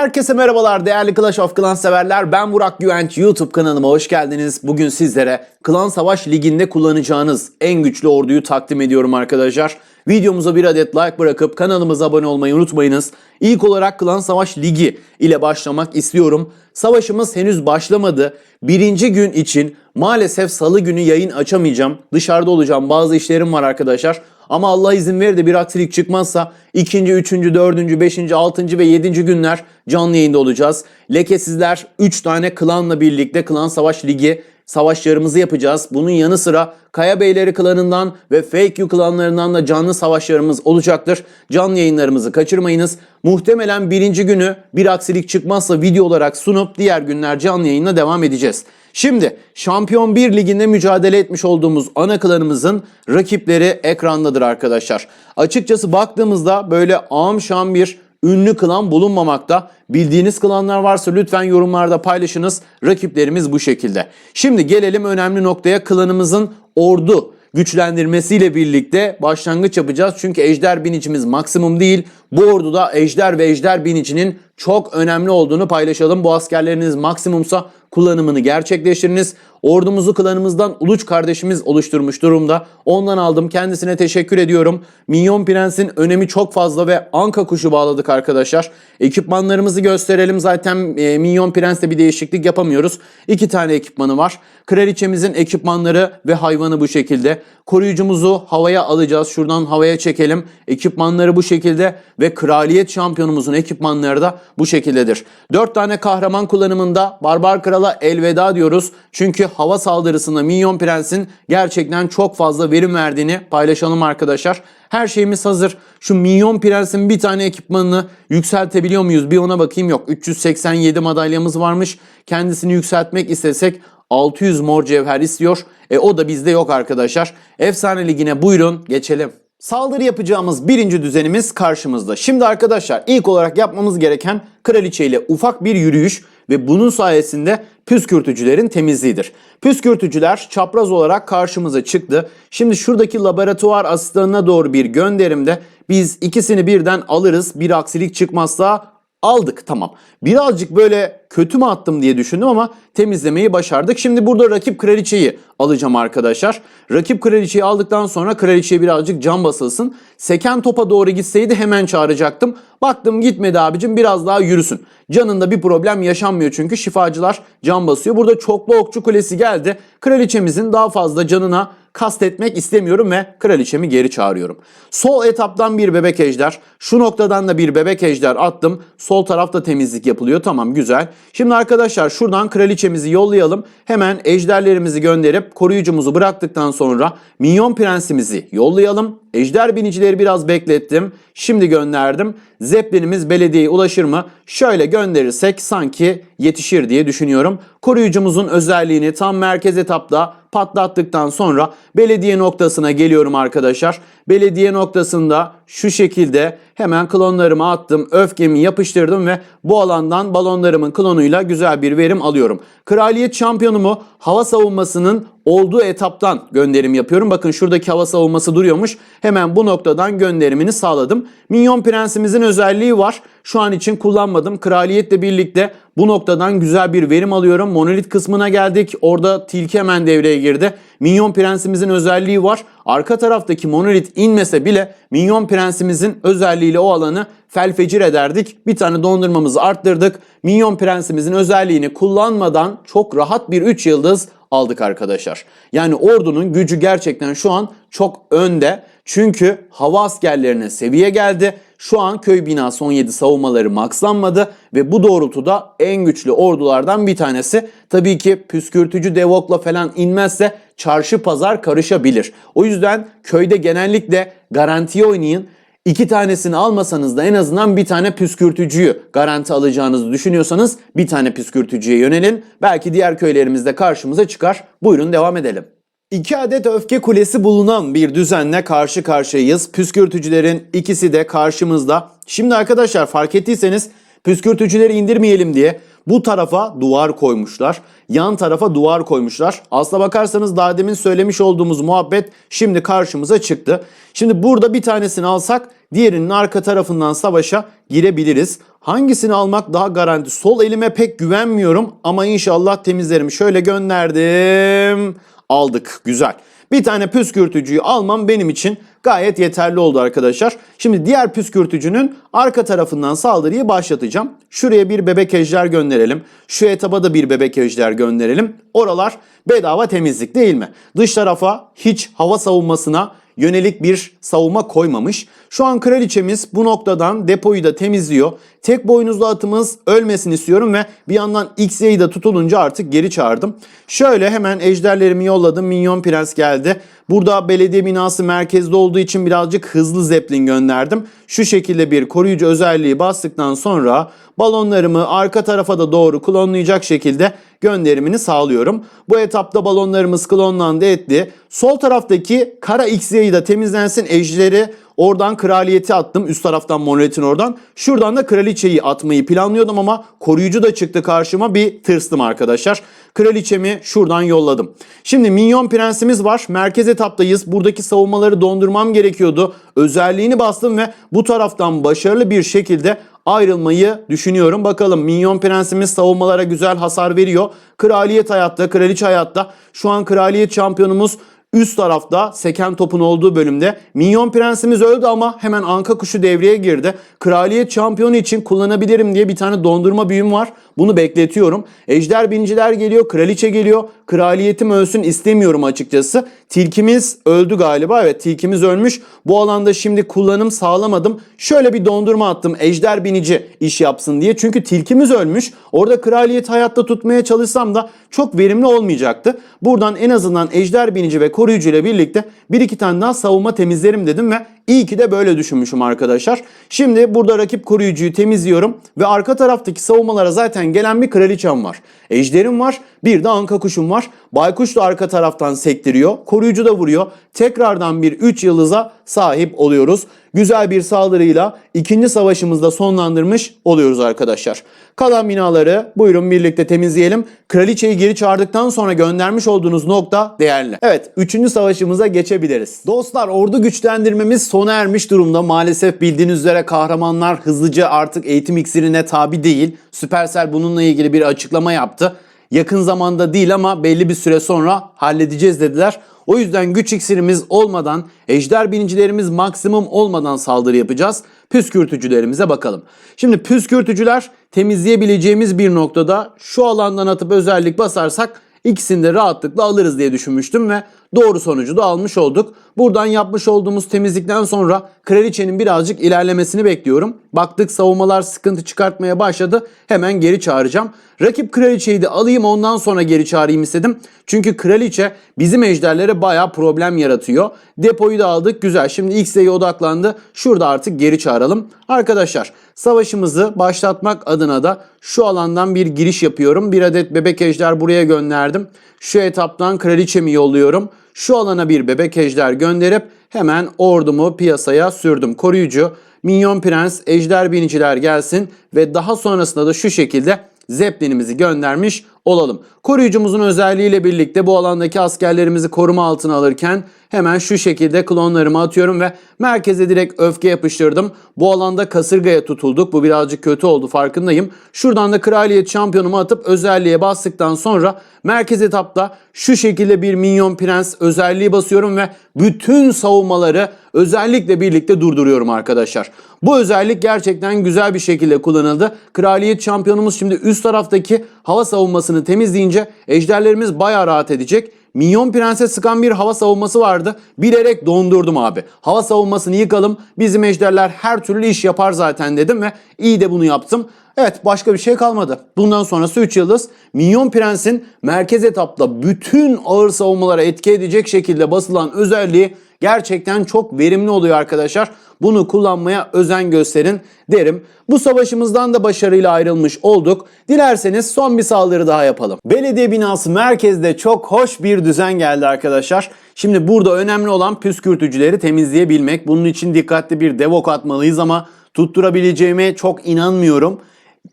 Herkese merhabalar değerli Clash of Clans severler. Ben Burak Güvenç. YouTube kanalıma hoş geldiniz. Bugün sizlere Klan Savaş Ligi'nde kullanacağınız en güçlü orduyu takdim ediyorum arkadaşlar. Videomuza bir adet like bırakıp kanalımıza abone olmayı unutmayınız. İlk olarak Klan Savaş Ligi ile başlamak istiyorum. Savaşımız henüz başlamadı. Birinci gün için maalesef salı günü yayın açamayacağım. Dışarıda olacağım. Bazı işlerim var arkadaşlar. Ama Allah izin verir de bir aksilik çıkmazsa ikinci, üçüncü, dördüncü, beşinci, altıncı ve yedinci günler canlı yayında olacağız. Lekesizler 3 tane klanla birlikte Klan Savaş Ligi savaşlarımızı yapacağız. Bunun yanı sıra Kaya Beyleri klanından ve Fake You klanlarından da canlı savaşlarımız olacaktır. Canlı yayınlarımızı kaçırmayınız. Muhtemelen birinci günü bir aksilik çıkmazsa video olarak sunup diğer günler canlı yayına devam edeceğiz. Şimdi Şampiyon 1 liginde mücadele etmiş olduğumuz ana klanımızın rakipleri ekrandadır arkadaşlar. Açıkçası baktığımızda böyle ağam şam bir ünlü klan bulunmamakta. Bildiğiniz klanlar varsa lütfen yorumlarda paylaşınız. Rakiplerimiz bu şekilde. Şimdi gelelim önemli noktaya klanımızın ordu güçlendirmesiyle birlikte başlangıç yapacağız. Çünkü ejder binicimiz maksimum değil. Bu orduda ejder ve ejder binicinin çok önemli olduğunu paylaşalım. Bu askerleriniz maksimumsa kullanımını gerçekleştiriniz. Ordumuzu klanımızdan Uluç kardeşimiz oluşturmuş durumda. Ondan aldım. Kendisine teşekkür ediyorum. Minyon Prens'in önemi çok fazla ve Anka kuşu bağladık arkadaşlar. Ekipmanlarımızı gösterelim. Zaten e, Minyon Prens'te bir değişiklik yapamıyoruz. İki tane ekipmanı var. Kraliçemizin ekipmanları ve hayvanı bu şekilde. Koruyucumuzu havaya alacağız. Şuradan havaya çekelim. Ekipmanları bu şekilde ve kraliyet şampiyonumuzun ekipmanları da bu şekildedir. 4 tane kahraman kullanımında Barbar Kral'a elveda diyoruz. Çünkü hava saldırısında Minyon Prens'in gerçekten çok fazla verim verdiğini paylaşalım arkadaşlar. Her şeyimiz hazır. Şu Minyon Prens'in bir tane ekipmanını yükseltebiliyor muyuz? Bir ona bakayım yok. 387 madalyamız varmış. Kendisini yükseltmek istesek 600 mor cevher istiyor. E o da bizde yok arkadaşlar. Efsane Ligi'ne buyurun geçelim. Saldırı yapacağımız birinci düzenimiz karşımızda. Şimdi arkadaşlar ilk olarak yapmamız gereken kraliçe ile ufak bir yürüyüş ve bunun sayesinde püskürtücülerin temizliğidir. Püskürtücüler çapraz olarak karşımıza çıktı. Şimdi şuradaki laboratuvar asistanına doğru bir gönderimde biz ikisini birden alırız. Bir aksilik çıkmazsa aldık tamam. Birazcık böyle kötü mü attım diye düşündüm ama temizlemeyi başardık. Şimdi burada rakip kraliçeyi alacağım arkadaşlar. Rakip kraliçeyi aldıktan sonra kraliçeye birazcık can basılsın. Seken topa doğru gitseydi hemen çağıracaktım. Baktım gitmedi abicim biraz daha yürüsün. Canında bir problem yaşanmıyor çünkü şifacılar can basıyor. Burada çoklu okçu kulesi geldi. Kraliçemizin daha fazla canına kastetmek istemiyorum ve kraliçemi geri çağırıyorum. Sol etaptan bir bebek ejder. Şu noktadan da bir bebek ejder attım. Sol tarafta temizlik yapılıyor. Tamam güzel. Şimdi arkadaşlar şuradan kraliçemizi yollayalım. Hemen ejderlerimizi gönderip koruyucumuzu bıraktıktan sonra minyon prensimizi yollayalım. Ejder binicileri biraz beklettim. Şimdi gönderdim. Zeppelinimiz belediyeye ulaşır mı? Şöyle gönderirsek sanki yetişir diye düşünüyorum. Koruyucumuzun özelliğini tam merkez etapta patlattıktan sonra belediye noktasına geliyorum arkadaşlar. Belediye noktasında şu şekilde hemen klonlarımı attım. Öfkemi yapıştırdım ve bu alandan balonlarımın klonuyla güzel bir verim alıyorum. Kraliyet şampiyonumu hava savunmasının olduğu etaptan gönderim yapıyorum. Bakın şuradaki hava savunması duruyormuş. Hemen bu noktadan gönderimini sağladım. Minyon prensimizin özelliği var. Şu an için kullanmadım. Kraliyetle birlikte bu noktadan güzel bir verim alıyorum. Monolit kısmına geldik. Orada tilki hemen devreye girdi. Minyon prensimizin özelliği var. Arka taraftaki monolit inmese bile Minyon prensimizin özelliğiyle o alanı felfecir ederdik. Bir tane dondurmamızı arttırdık. Minyon prensimizin özelliğini kullanmadan çok rahat bir 3 yıldız aldık arkadaşlar. Yani ordunun gücü gerçekten şu an çok önde. Çünkü hava askerlerine seviye geldi. Şu an köy binası 17 savunmaları makslanmadı ve bu doğrultuda en güçlü ordulardan bir tanesi. Tabii ki püskürtücü devokla falan inmezse çarşı pazar karışabilir. O yüzden köyde genellikle garantiye oynayın. İki tanesini almasanız da en azından bir tane püskürtücüyü garanti alacağınızı düşünüyorsanız bir tane püskürtücüye yönelin. Belki diğer köylerimizde karşımıza çıkar. Buyurun devam edelim. İki adet öfke kulesi bulunan bir düzenle karşı karşıyayız. Püskürtücülerin ikisi de karşımızda. Şimdi arkadaşlar fark ettiyseniz püskürtücüleri indirmeyelim diye bu tarafa duvar koymuşlar. Yan tarafa duvar koymuşlar. Aslına bakarsanız daha demin söylemiş olduğumuz muhabbet şimdi karşımıza çıktı. Şimdi burada bir tanesini alsak diğerinin arka tarafından savaşa girebiliriz. Hangisini almak daha garanti? Sol elime pek güvenmiyorum ama inşallah temizlerim. Şöyle gönderdim. Aldık. Güzel. Bir tane püskürtücüyü almam benim için gayet yeterli oldu arkadaşlar. Şimdi diğer püskürtücünün arka tarafından saldırıyı başlatacağım. Şuraya bir bebek ejder gönderelim. Şu etaba da bir bebek ejder gönderelim. Oralar bedava temizlik değil mi? Dış tarafa hiç hava savunmasına yönelik bir savunma koymamış. Şu an kraliçemiz bu noktadan depoyu da temizliyor. Tek boynuzlu atımız ölmesini istiyorum ve bir yandan XY'yi de tutulunca artık geri çağırdım. Şöyle hemen ejderlerimi yolladım. Minyon Prens geldi. Burada belediye binası merkezde olduğu için birazcık hızlı zeplin gönderdim. Şu şekilde bir koruyucu özelliği bastıktan sonra balonlarımı arka tarafa da doğru klonlayacak şekilde gönderimini sağlıyorum. Bu etapta balonlarımız klonlandı etti. Sol taraftaki kara XY'yi de temizlensin ejderi Oradan kraliyeti attım. Üst taraftan monoletin oradan. Şuradan da kraliçeyi atmayı planlıyordum ama koruyucu da çıktı karşıma. Bir tırstım arkadaşlar. Kraliçemi şuradan yolladım. Şimdi minyon prensimiz var. Merkez etaptayız. Buradaki savunmaları dondurmam gerekiyordu. Özelliğini bastım ve bu taraftan başarılı bir şekilde ayrılmayı düşünüyorum. Bakalım Minyon Prensimiz savunmalara güzel hasar veriyor. Kraliyet hayatta, kraliçe hayatta. Şu an kraliyet şampiyonumuz Üst tarafta seken topun olduğu bölümde Minyon Prensimiz öldü ama hemen Anka Kuşu devreye girdi. Kraliyet şampiyonu için kullanabilirim diye bir tane dondurma büyüm var. Bunu bekletiyorum. Ejder biniciler geliyor, kraliçe geliyor. Kraliyetim ölsün istemiyorum açıkçası. Tilkimiz öldü galiba. Evet tilkimiz ölmüş. Bu alanda şimdi kullanım sağlamadım. Şöyle bir dondurma attım. Ejder binici iş yapsın diye. Çünkü tilkimiz ölmüş. Orada kraliyet hayatta tutmaya çalışsam da çok verimli olmayacaktı. Buradan en azından ejder binici ve koruyucu ile birlikte bir iki tane daha savunma temizlerim dedim ve iyi ki de böyle düşünmüşüm arkadaşlar. Şimdi burada rakip koruyucuyu temizliyorum ve arka taraftaki savunmalara zaten gelen bir kraliçem var. Ejderim var, bir de anka kuşum var. Baykuş da arka taraftan sektiriyor. Koruyucu da vuruyor. Tekrardan bir 3 yıldıza sahip oluyoruz. Güzel bir saldırıyla ikinci savaşımızda sonlandırmış oluyoruz arkadaşlar. Kalan binaları buyurun birlikte temizleyelim. Kraliçeyi geri çağırdıktan sonra göndermiş olduğunuz nokta değerli. Evet 3. savaşımıza geçebiliriz. Dostlar ordu güçlendirmemiz sona ermiş durumda. Maalesef bildiğiniz üzere kahramanlar hızlıca artık eğitim iksirine tabi değil. Supercell bununla ilgili bir açıklama yaptı. Yakın zamanda değil ama belli bir süre sonra halledeceğiz dediler. O yüzden güç iksirimiz olmadan, ejder binicilerimiz maksimum olmadan saldırı yapacağız. Püskürtücülerimize bakalım. Şimdi püskürtücüler temizleyebileceğimiz bir noktada şu alandan atıp özellik basarsak ikisini de rahatlıkla alırız diye düşünmüştüm ve doğru sonucu da almış olduk. Buradan yapmış olduğumuz temizlikten sonra kraliçenin birazcık ilerlemesini bekliyorum. Baktık savunmalar sıkıntı çıkartmaya başladı. Hemen geri çağıracağım. Rakip kraliçeyi de alayım ondan sonra geri çağırayım istedim. Çünkü kraliçe bizim ejderlere baya problem yaratıyor. Depoyu da aldık güzel. Şimdi X'e odaklandı. Şurada artık geri çağıralım. Arkadaşlar savaşımızı başlatmak adına da şu alandan bir giriş yapıyorum. Bir adet bebek ejder buraya gönderdim. Şu etaptan kraliçemi yolluyorum. Şu alana bir bebek ejder gönderip hemen ordumu piyasaya sürdüm. Koruyucu, minyon prens, ejder biniciler gelsin ve daha sonrasında da şu şekilde Zeppelin'imizi göndermiş olalım. Koruyucumuzun özelliğiyle birlikte bu alandaki askerlerimizi koruma altına alırken hemen şu şekilde klonlarımı atıyorum ve merkeze direkt öfke yapıştırdım. Bu alanda kasırgaya tutulduk. Bu birazcık kötü oldu farkındayım. Şuradan da kraliyet şampiyonumu atıp özelliğe bastıktan sonra merkez etapta şu şekilde bir minyon prens özelliği basıyorum ve bütün savunmaları özellikle birlikte durduruyorum arkadaşlar. Bu özellik gerçekten güzel bir şekilde kullanıldı. Kraliyet şampiyonumuz şimdi üst taraftaki hava savunmasını temizleyince ejderlerimiz bayağı rahat edecek. Minyon Prens'e sıkan bir hava savunması vardı. Bilerek dondurdum abi. Hava savunmasını yıkalım. Bizim ejderler her türlü iş yapar zaten dedim ve iyi de bunu yaptım. Evet başka bir şey kalmadı. Bundan sonrası 3 yıldız. Minyon Prens'in merkez etapta bütün ağır savunmalara etki edecek şekilde basılan özelliği gerçekten çok verimli oluyor arkadaşlar. Bunu kullanmaya özen gösterin derim. Bu savaşımızdan da başarıyla ayrılmış olduk. Dilerseniz son bir saldırı daha yapalım. Belediye binası merkezde çok hoş bir düzen geldi arkadaşlar. Şimdi burada önemli olan püskürtücüleri temizleyebilmek. Bunun için dikkatli bir devok atmalıyız ama tutturabileceğime çok inanmıyorum.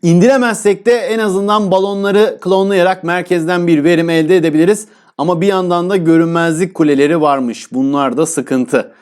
İndiremezsek de en azından balonları klonlayarak merkezden bir verim elde edebiliriz. Ama bir yandan da görünmezlik kuleleri varmış. Bunlar da sıkıntı.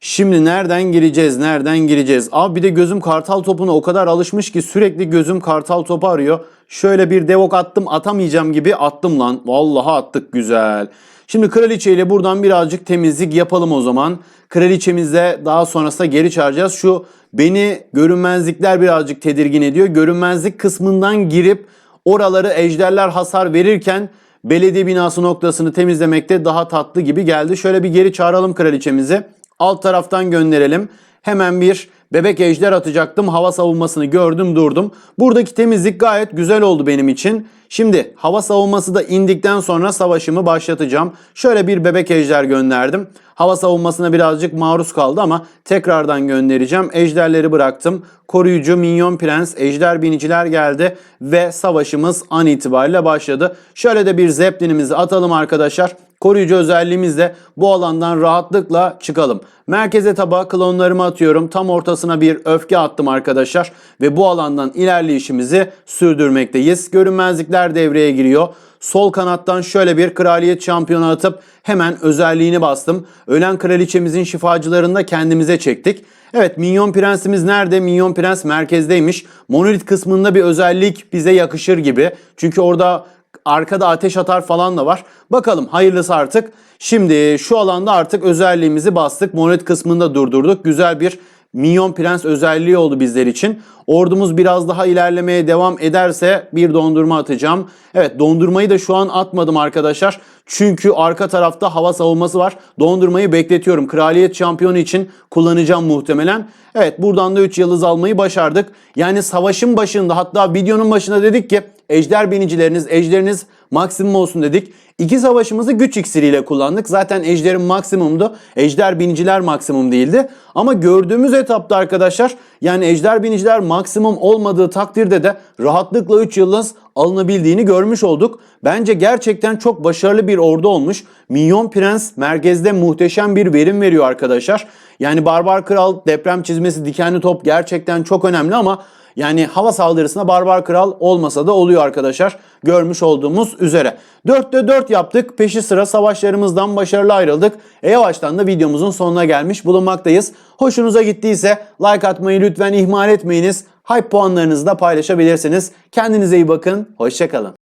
Şimdi nereden gireceğiz? Nereden gireceğiz? Abi bir de gözüm kartal topuna o kadar alışmış ki sürekli gözüm kartal topu arıyor. Şöyle bir devok attım atamayacağım gibi attım lan. Vallahi attık güzel. Şimdi kraliçe ile buradan birazcık temizlik yapalım o zaman. Kraliçemizle daha sonrasında geri çağıracağız. Şu beni görünmezlikler birazcık tedirgin ediyor. Görünmezlik kısmından girip oraları ejderler hasar verirken belediye binası noktasını temizlemekte daha tatlı gibi geldi. Şöyle bir geri çağıralım kraliçemizi. Alt taraftan gönderelim. Hemen bir bebek ejder atacaktım. Hava savunmasını gördüm durdum. Buradaki temizlik gayet güzel oldu benim için. Şimdi hava savunması da indikten sonra savaşımı başlatacağım. Şöyle bir bebek ejder gönderdim. Hava savunmasına birazcık maruz kaldı ama tekrardan göndereceğim. Ejderleri bıraktım. Koruyucu, minyon prens, ejder biniciler geldi ve savaşımız an itibariyle başladı. Şöyle de bir zeplinimizi atalım arkadaşlar. Koruyucu özelliğimizle bu alandan rahatlıkla çıkalım. Merkeze taba klonlarımı atıyorum. Tam ortasına bir öfke attım arkadaşlar. Ve bu alandan ilerleyişimizi sürdürmekteyiz. Görünmezlikler devreye giriyor. Sol kanattan şöyle bir kraliyet şampiyonu atıp hemen özelliğini bastım. Ölen kraliçemizin şifacılarını da kendimize çektik. Evet Minyon Prensimiz nerede? Minyon Prens merkezdeymiş. Monolit kısmında bir özellik bize yakışır gibi. Çünkü orada arkada ateş atar falan da var. Bakalım hayırlısı artık. Şimdi şu alanda artık özelliğimizi bastık. Monolit kısmında durdurduk. Güzel bir Minyon Prens özelliği oldu bizler için. Ordumuz biraz daha ilerlemeye devam ederse bir dondurma atacağım. Evet dondurmayı da şu an atmadım arkadaşlar. Çünkü arka tarafta hava savunması var. Dondurmayı bekletiyorum. Kraliyet şampiyonu için kullanacağım muhtemelen. Evet buradan da 3 yıldız almayı başardık. Yani savaşın başında hatta videonun başında dedik ki ejder binicileriniz, ejderiniz maksimum olsun dedik. İki savaşımızı güç iksiriyle kullandık. Zaten ejderin maksimumdu. Ejder biniciler maksimum değildi. Ama gördüğümüz etapta arkadaşlar yani ejder biniciler maksimum olmadığı takdirde de rahatlıkla 3 yıldız alınabildiğini görmüş olduk. Bence gerçekten çok başarılı bir ordu olmuş. Minyon Prens merkezde muhteşem bir verim veriyor arkadaşlar. Yani Barbar Kral deprem çizmesi dikenli top gerçekten çok önemli ama yani hava saldırısına Barbar Kral olmasa da oluyor arkadaşlar. Görmüş olduğumuz üzere. 4'te 4 yaptık. Peşi sıra savaşlarımızdan başarılı ayrıldık. E yavaştan da videomuzun sonuna gelmiş bulunmaktayız. Hoşunuza gittiyse like atmayı lütfen ihmal etmeyiniz. Hype puanlarınızı da paylaşabilirsiniz. Kendinize iyi bakın. Hoşçakalın.